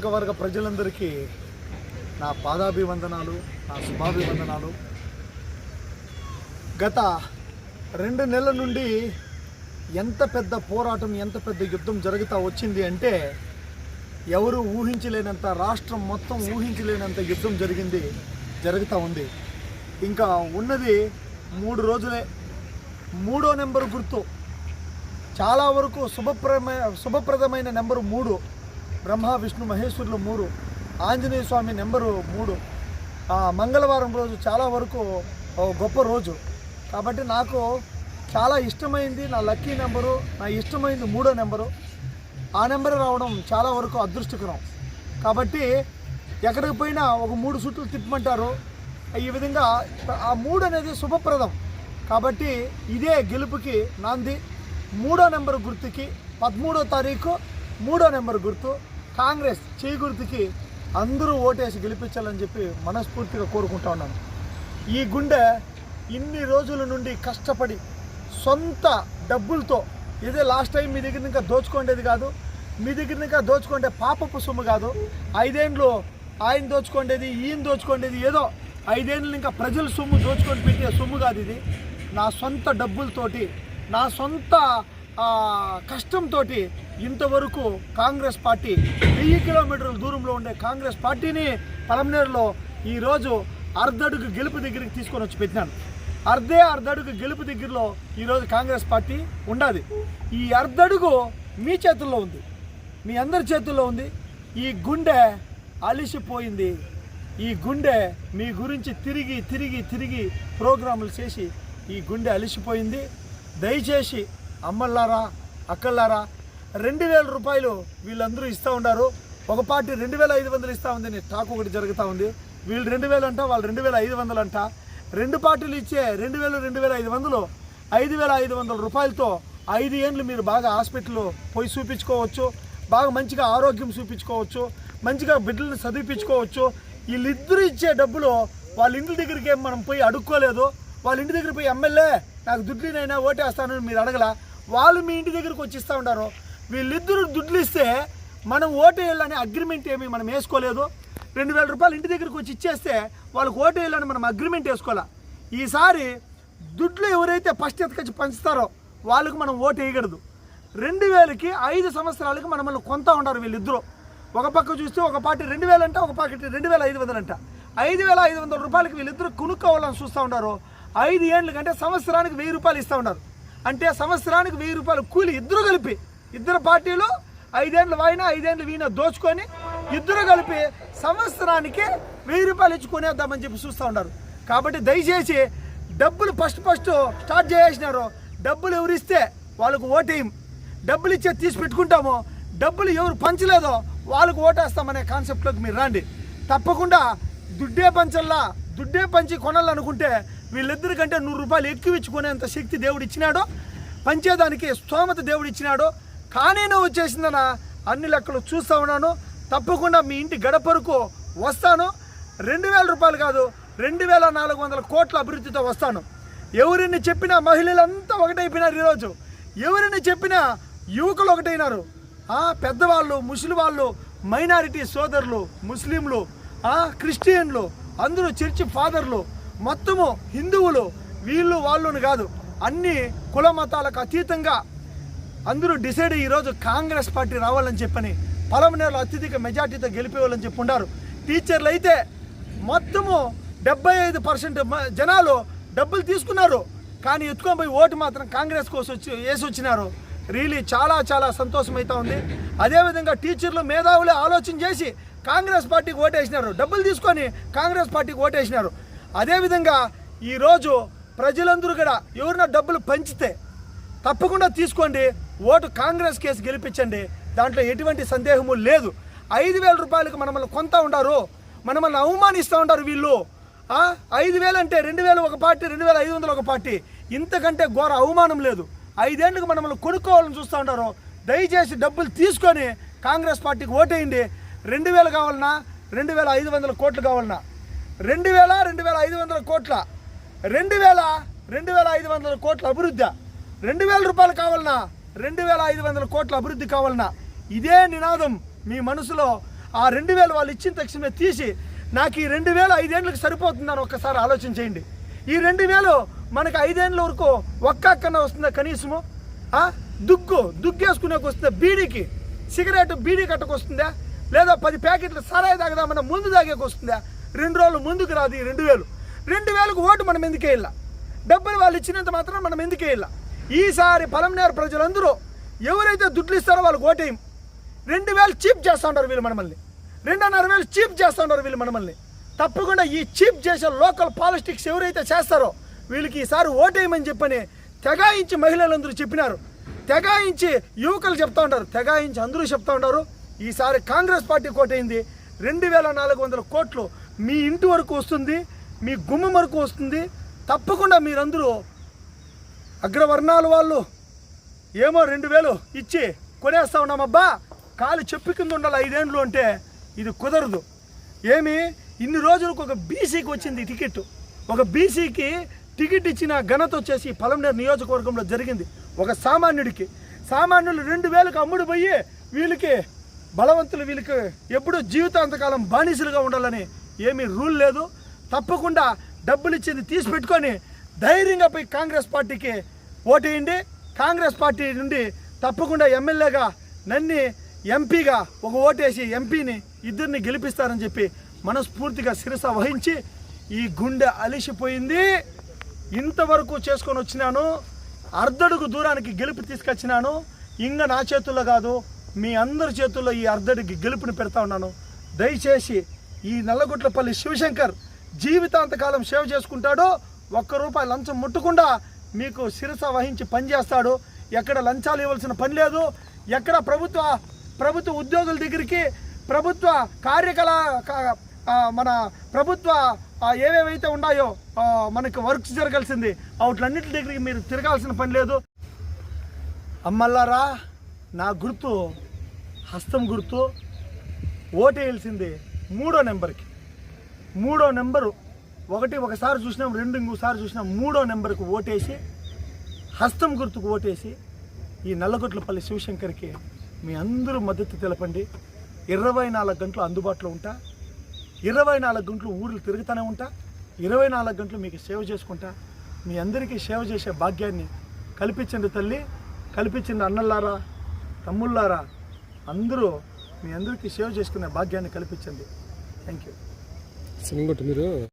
నియోజకవర్గ ప్రజలందరికీ నా పాదాభివందనాలు నా శుభాభివందనాలు. గత రెండు నెలల నుండి ఎంత పెద్ద పోరాటం ఎంత పెద్ద యుద్ధం జరుగుతూ వచ్చింది అంటే ఎవరు ఊహించలేనంత రాష్ట్రం మొత్తం ఊహించలేనంత యుద్ధం జరిగింది జరుగుతూ ఉంది. ఇంకా ఉన్నది మూడు రోజులే. మూడో నెంబర్ గుర్తు. చాలా వరకు శుభప్రమ శుభప్రదమైన నెంబరు మూడు. బ్రహ్మ విష్ణు మహేశ్వరులు మూడు ఆంజనేయ స్వామి నెంబరు మూడు. మంగళవారం రోజు చాలా వరకు గొప్ప రోజు. కాబట్టి నాకు చాలా ఇష్టమైంది నా లక్కీ నెంబరు నా ఇష్టమైంది మూడో నెంబరు. ఆ నెంబర్ రావడం చాలా వరకు అదృష్టకరం. కాబట్టి ఎక్కడికి పోయినా ఒక మూడు సుట్లు తిప్పమంటారు. ఈ విధంగా ఆ మూడు అనేది శుభప్రదం. కాబట్టి ఇదే గెలుపుకి నాంది. మూడో నెంబర్ గుర్తుకి పదమూడో తారీఖు మూడో నెంబర్ గుర్తు. కాంగ్రెస్ చేయి గుర్తుకి అందరూ ఓటేసి గెలిపించాలని చెప్పి మనస్ఫూర్తిగా కోరుకుంటా ఉన్నాను. ఈ గుండె ఇన్ని రోజుల నుండి కష్టపడి సొంత డబ్బులతో ఇదే లాస్ట్ టైం మీ దగ్గర ఇంకా దోచుకోండేది కాదు మీ దగ్గర ఇంకా దోచుకుంటే పాపపు సొమ్ము కాదు ఐదేండ్లు ఆయన దోచుకోండేది ఈయన దోచుకోండేది ఏదో ఐదేండ్లు ఇంకా ప్రజల సొమ్ము దోచుకొని పెట్టే సొమ్ము కాదు ఇది. నా సొంత డబ్బులతోటి నా సొంత కష్టంతో ఇంతవరకు కాంగ్రెస్ పార్టీ వెయ్యి కిలోమీటర్ల దూరంలో ఉండే కాంగ్రెస్ పార్టీని పలమనేరులో ఈరోజు అర్ధడుగు గెలుపు దగ్గరికి తీసుకొని వచ్చి పెట్టినాను అర్ధే అర్ధడుగు గెలుపు దగ్గరలో ఈరోజు కాంగ్రెస్ పార్టీ ఉండాలి ఈ అర్ధడుగు మీ చేతుల్లో ఉంది. మీ అందరి చేతుల్లో ఉంది. ఈ గుండె అలిసిపోయింది. ఈ గుండె మీ గురించి తిరిగి తిరిగి తిరిగి ప్రోగ్రాములు చేసి ఈ గుండె అలిసిపోయింది. దయచేసి అమ్మల్లారా అక్కల్లారా రెండు వేల రూపాయలు వీళ్ళందరూ ఇస్తూ ఉన్నారు ఒక పార్టీ రెండు వేల ఐదు వందలు ఇస్తూ ఉంది అని టాక్ ఒకటి జరుగుతూ ఉంది. వీళ్ళు రెండు వేలు అంట వాళ్ళు రెండు వేల ఐదు వందలు అంట. రెండు పార్టీలు ఇచ్చే రెండు వేలు రెండు వేల ఐదు వందలు ఐదు వేల ఐదు వందల రూపాయలతో ఐదు ఏండ్లు మీరు బాగా హాస్పిటల్లో పోయి చూపించుకోవచ్చు. బాగా మంచిగా ఆరోగ్యం చూపించుకోవచ్చు. మంచిగా బిడ్డలను చదివించుకోవచ్చు. వీళ్ళిద్దరూ ఇచ్చే డబ్బులు వాళ్ళ ఇంటి దగ్గరికి ఏం మనం పోయి అడుక్కోలేదు. వాళ్ళ ఇంటి దగ్గర పోయి ఎమ్మెల్యే నాకు దుడ్లినైనా ఓటేస్తానని మీరు అడగల. వాళ్ళు మీ ఇంటి దగ్గరికి వచ్చిస్తూ ఉంటారు. వీళ్ళిద్దరు దుడ్లు ఇస్తే మనం ఓటు వేయాలని అగ్రిమెంట్ ఏమి మనం వేసుకోలేదు. రెండు వేల రూపాయలు ఇంటి దగ్గరికి వచ్చి ఇచ్చేస్తే వాళ్ళకి ఓటు వేయాలని మనం అగ్రిమెంట్ వేసుకోవాలి? ఈసారి దుడ్లు ఎవరైతే ఫస్ట్ ఎత్తుకొచ్చి పంచుతారో వాళ్ళకి మనం ఓటు వేయకూడదు. రెండు వేలకి ఐదు సంవత్సరాలకి మనల్ని కొంత ఉంటారు వీళ్ళిద్దరూ. ఒక పక్క చూస్తే ఒక పార్టీ రెండు వేలు అంట ఒక పార్టీ రెండు వేల ఐదు వందలు అంట. ఐదు వేల ఐదు వందల రూపాయలకి వీళ్ళిద్దరు కొనుక్కోవాలని చూస్తూ ఉన్నారు ఐదు ఏళ్ళకంటే సంవత్సరానికి వెయ్యి రూపాయలు ఇస్తూ ఉన్నారు. అంటే సంవత్సరానికి వెయ్యి రూపాయలు కూలి ఇద్దరు కలిపి ఇద్దరు పార్టీలు ఐదేళ్ళు వాయినా ఐదేళ్ళు వీణ దోచుకొని ఇద్దరు కలిపి సంవత్సరానికి వెయ్యి రూపాయలు ఇచ్చి కొనేద్దామని చెప్పి చూస్తూ ఉన్నారు. కాబట్టి దయచేసి డబ్బులు ఫస్ట్ ఫస్ట్ స్టార్ట్ చేసేసినారు డబ్బులు ఎవరిస్తే వాళ్ళకు ఓటేయం. డబ్బులు ఇచ్చే తీసి పెట్టుకుంటామో. డబ్బులు ఎవరు పంచలేదో వాళ్ళకు ఓటేస్తామనే కాన్సెప్ట్లోకి మీరు రండి. తప్పకుండా దుడ్డే పంచల్లా దుడ్డే పంచి కొనాలనుకుంటే వీళ్ళిద్దరి కంటే నూరు రూపాయలు ఎక్కువ ఇచ్చుకునేంత శక్తి దేవుడు ఇచ్చినాడో పంచేదానికి స్తోమత దేవుడు ఇచ్చినాడో కానీ నువ్వు వచ్చేసిందన అన్ని లెక్కలు చూస్తా ఉన్నాను. తప్పకుండా మీ ఇంటి గడపరకు వస్తాను. రెండు వేల రూపాయలు కాదు రెండు వేల నాలుగు వందల కోట్ల అభివృద్ధితో వస్తాను. ఎవరిని చెప్పినా మహిళలంతా ఒకటైపోయినారు ఈరోజు. ఎవరిని చెప్పినా యువకులు ఒకటైనారు. పెద్దవాళ్ళు ముసలి వాళ్ళు మైనారిటీ సోదరులు ముస్లింలు ఆ, క్రిస్టియన్లు అందరూ చర్చి ఫాదర్లు మొత్తము హిందువులు వీళ్ళు వాళ్ళుని కాదు. అన్ని కుల మతాలకు అతీతంగా అందరూ డిసైడ్ ఈరోజు కాంగ్రెస్ పార్టీ రావాలని చెప్పని పలమనేరులో అత్యధిక మెజార్టీతో గెలిపేవాళ్ళని చెప్పి ఉన్నారు టీచర్లు అయితే మొత్తము డెబ్బై ఐదు పర్సెంట్ జనాలు డబ్బులు తీసుకున్నారు. కానీ ఎత్తుకొని పోయి ఓటు మాత్రం కాంగ్రెస్ కోసం వచ్చి వేసి వచ్చినారు. రియలీ చాలా చాలా సంతోషం అవుతా ఉంది. అదేవిధంగా టీచర్లు మేధావులే ఆలోచన చేసి కాంగ్రెస్ పార్టీకి ఓటేసినారు. డబ్బులు తీసుకొని కాంగ్రెస్ పార్టీకి ఓటేసినారు. అదేవిధంగా ఈరోజు ప్రజలందరూ కూడా ఎవరిన డబ్బులు పంచితే తప్పకుండా తీసుకోండి. ఓటు కాంగ్రెస్ కేసు గెలిపించండి. దాంట్లో ఎటువంటి సందేహము లేదు. ఐదు వేల రూపాయలకు మనమల్ని కొంత ఉండారు. మనమల్ని అవమానిస్తూ ఉంటారు వీళ్ళు. ఐదు వేలు అంటే రెండు వేలు ఒక పార్టీ రెండు వేల ఐదు వందలు ఒక పార్టీ. ఇంతకంటే ఘోర అవమానం లేదు. ఐదేళ్ళకు మనల్ని కొనుక్కోవాలని చూస్తూ ఉంటారు దయచేసి డబ్బులు తీసుకొని కాంగ్రెస్ పార్టీకి ఓటేయండి. రెండు వేలు కావాలన్నా రెండు వేల ఐదు వందల కోట్లు కావాలన్నా. రెండు వేల రెండు వేల ఐదు వందల కోట్ల. రెండు వేల రెండు వేల ఐదు వందల కోట్ల అభివృద్ధి. రెండు వేల రూపాయలు కావాలన్నా రెండు వేల ఐదు వందల కోట్ల అభివృద్ధి కావాలన్నా ఇదే నినాదం మీ మనసులో ఆ రెండు వేలు వాళ్ళు ఇచ్చిన తక్షణమే తీసి నాకు ఈ రెండు వేలు ఐదేళ్ళకి సరిపోతుందని ఒక్కసారి ఆలోచన చేయండి. ఈ రెండు వేలు మనకి ఐదేళ్ళ వరకు ఒక్క కన్నా వస్తుందా కనీసము? దుగ్గు దుగ్గేసుకునేకి వస్తుందా బీడీకి? సిగరెట్ బీడీ కట్టకు వస్తుందా లేదా పది ప్యాకెట్లు సరాయి తాగదామన్నా ముందు తాగేకి వస్తుందా? రెండు రోజులు ముందుకు రాదు ఈ రెండు వేలు. రెండు వేలకు ఓటు మనం ఎందుకే వెళ్ళా డబ్బులు వాళ్ళు ఇచ్చినంత మాత్రం మనం ఎందుకే వెళ్ళా ఈసారి పలంనేరు ప్రజలందరూ ఎవరైతే దుడ్లు ఇస్తారో వాళ్ళకి ఓటేయం రెండు వేలు చీప్ చేస్తూ ఉంటారు వీళ్ళు మనమల్ని. రెండున్నర వేలు చీప్ చేస్తూ ఉంటారు వీళ్ళు మనమల్ని. తప్పకుండా ఈ చీప్ చేసే లోకల్ పాలిటిక్స్ ఎవరైతే చేస్తారో వీళ్ళకి ఈసారి ఓటేయమని చెప్పని తెగాయించి మహిళలందరూ చెప్పినారు. తెగాయించి యువకులు చెప్తా ఉంటారు. తెగాయించి అందరూ చెప్తా ఉంటారు. ఈసారి కాంగ్రెస్ పార్టీ కోటైంది. రెండు వేల నాలుగు వందల కోట్లు మీ ఇంటి వరకు వస్తుంది మీ గుమ్మం వరకు వస్తుంది. తప్పకుండా మీరందరూ అగ్రవర్ణాల వాళ్ళు. ఏమో రెండు వేలు ఇచ్చి కొనేస్తా ఉన్నామబ్బా కాలు చెప్పు కింద ఉండాలి ఐదేండ్లు అంటే ఇది కుదరదు. ఏమి? ఇన్ని రోజులకు ఒక బీసీకి వచ్చింది టికెట్. ఒక బీసీకి టికెట్ ఇచ్చిన ఘనత వచ్చేసి పలమనేరు నియోజకవర్గంలో జరిగింది. ఒక సామాన్యుడికి. సామాన్యులు రెండు వేలకు అమ్ముడు పోయి వీళ్ళకి బలవంతులు వీళ్ళకి ఎప్పుడూ జీవితాంతకాలం బానిసలుగా ఉండాలని ఏమీ రూల్ లేదు. తప్పకుండా డబ్బులు ఇచ్చింది తీసి పెట్టుకొని ధైర్యంగా పోయి కాంగ్రెస్ పార్టీకి ఓటేయండి. కాంగ్రెస్ పార్టీ నుండి తప్పకుండా ఎమ్మెల్యేగా నన్ని ఎంపీగా ఒక ఓటేసి ఎంపీని ఇద్దరిని గెలిపిస్తారని చెప్పి మనస్ఫూర్తిగా శిరస వహించి ఈ గుండె అలిసిపోయింది. ఇంతవరకు చేసుకొని వచ్చినాను. అర్ధడుగు దూరానికి గెలుపు తీసుకొచ్చినాను. ఇంకా నా చేతుల్లో కాదు మీ అందరి చేతుల్లో ఈ అర్ధడికి గెలుపుని పెడతా ఉన్నాను. దయచేసి ఈ నల్లగుట్లపల్లి శివశంకర్ జీవితాంతకాలం సేవ చేసుకుంటాడు ఒక్క రూపాయి లంచం ముట్టకుండా మీకు శిరస వహించి పనిచేస్తాడు ఎక్కడ లంచాలు ఇవ్వాల్సిన పని లేదు. ఎక్కడ ప్రభుత్వ ప్రభుత్వ ఉద్యోగుల దగ్గరికి ప్రభుత్వ కార్యకలా మన ప్రభుత్వ ఏవేవైతే ఉన్నాయో మనకు వర్క్స్ జరగాల్సింది. వాటిలన్నింటి దగ్గరికి మీరు తిరగాల్సిన పని లేదు. అమ్మల్లారా నా గుర్తు హస్తం గుర్తు ఓటేయాల్సింది. మూడో నెంబర్కి. మూడో నెంబరు ఒకటి ఒకసారి చూసినాం రెండు ఇంకోసారి చూసినాం మూడో నెంబర్కి ఓటేసి హస్తం గుర్తుకు ఓటేసి ఈ నల్లగొట్లపల్లి శివశంకర్కి మీ అందరూ మద్దతు తెలపండి. ఇరవై నాలుగు గంటలు అందుబాటులో ఉంటా. ఇరవై నాలుగు గంటలు ఊర్లు తిరుగుతూనే ఉంటా. ఇరవై నాలుగు గంటలు మీకు సేవ చేసుకుంటా. మీ అందరికీ సేవ చేసే భాగ్యాన్ని కల్పించండి తల్లి. కల్పించింది అన్నల్లారా తమ్ముళ్ళారా అందరూ మీ అందరికీ సేవ చేసుకునే భాగ్యాన్ని కల్పించండి. థ్యాంక్ యూ సినిమా మీరు.